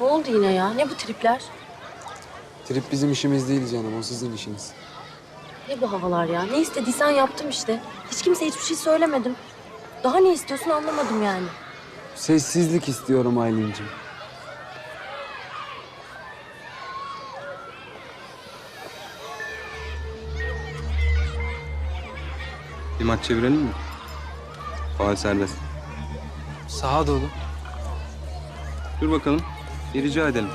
Ne oldu yine ya? Ne bu tripler? Trip bizim işimiz değil canım, o sizin işiniz. Ne bu havalar ya? Ne istediysen yaptım işte. Hiç kimseye hiçbir şey söylemedim. Daha ne istiyorsun anlamadım yani. Sessizlik istiyorum Aylin'cim. Bir maç çevirelim mi? Faal serbest. Sağa dolu. Dur bakalım. Bir rica edelim.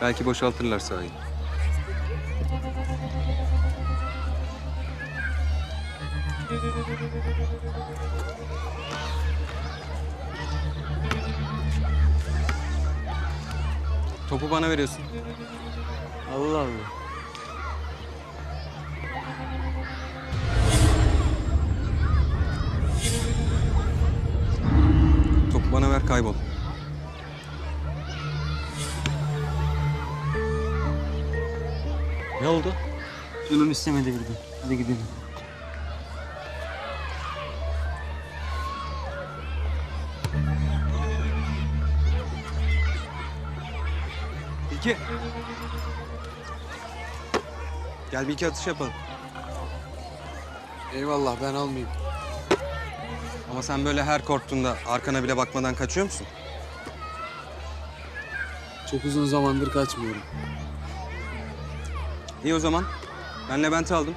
Belki boşaltırlar sahayı. Topu bana veriyorsun. Allah Allah. Ne oldu? Canım istemedi birden. Hadi gidelim. İki. Gel bir iki atış yapalım. Eyvallah ben almayayım. Ama sen böyle her korktuğunda arkana bile bakmadan kaçıyor musun? Çok uzun zamandır kaçmıyorum. İyi o zaman. Ben Levent'i aldım.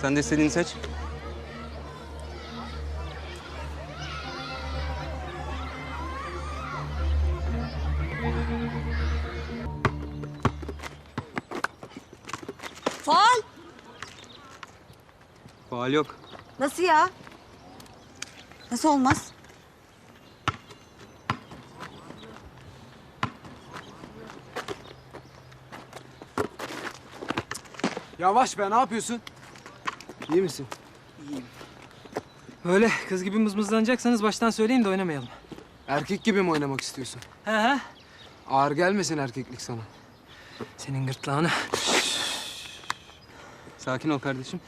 Sen de istediğini seç. Faal. Faal yok. Nasıl ya? Nasıl olmaz? Yavaş be, ne yapıyorsun? İyi misin? Öyle kız gibi mızmızlanacaksanız baştan söyleyin de oynamayalım. Erkek gibi mi oynamak istiyorsun? He he. Ağır gelmesin erkeklik sana. Senin gırtlağını. Sakin ol kardeşim.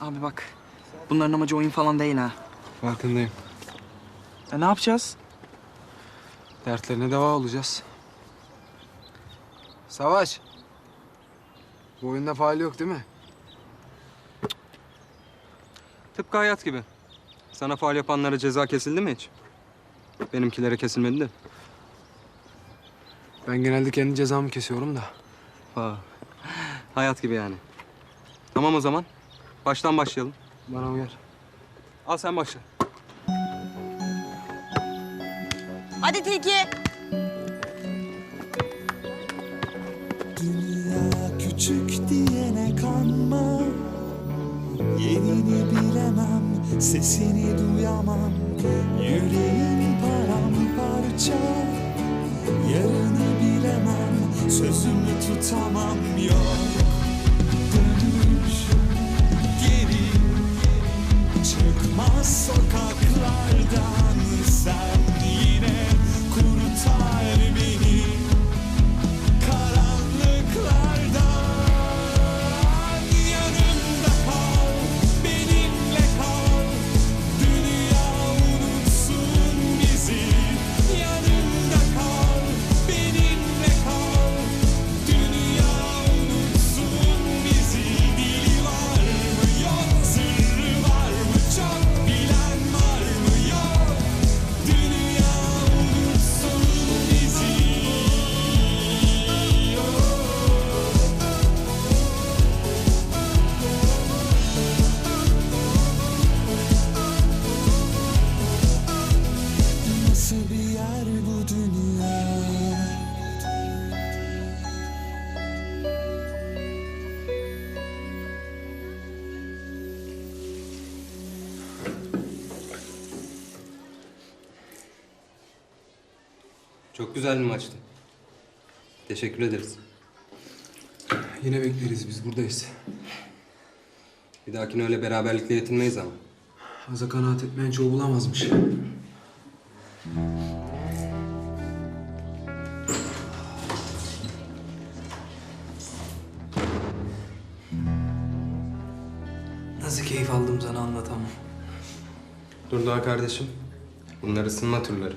Abi bak. Bunların amacı oyun falan değil ha. Farkındayım. E ne yapacağız? Dertlerine deva olacağız. Savaş. Bu oyunda faal yok değil mi? Tıpkı hayat gibi. Sana faal yapanlara ceza kesildi mi hiç? Benimkilere kesilmedi de. Ben genelde kendi cezamı kesiyorum da. Ha. Hayat gibi yani. Tamam o zaman. Baştan başlayalım. Bana uyar. Al sen başla. Hadi Tilki. Kanma Yerini bilemem, sesini duyamam. Yüreğim paramparça. Yarını bilemem, sözümü tutamam. Yok Çok güzel bir maçtı. Teşekkür ederiz. Yine bekleriz biz buradayız. Bir dahakine öyle beraberlikle yetinmeyiz ama. Aza kanaat etmeyen çoğu bulamazmış. Nasıl keyif aldım sana anlatamam. Dur daha kardeşim. Bunlar ısınma turları.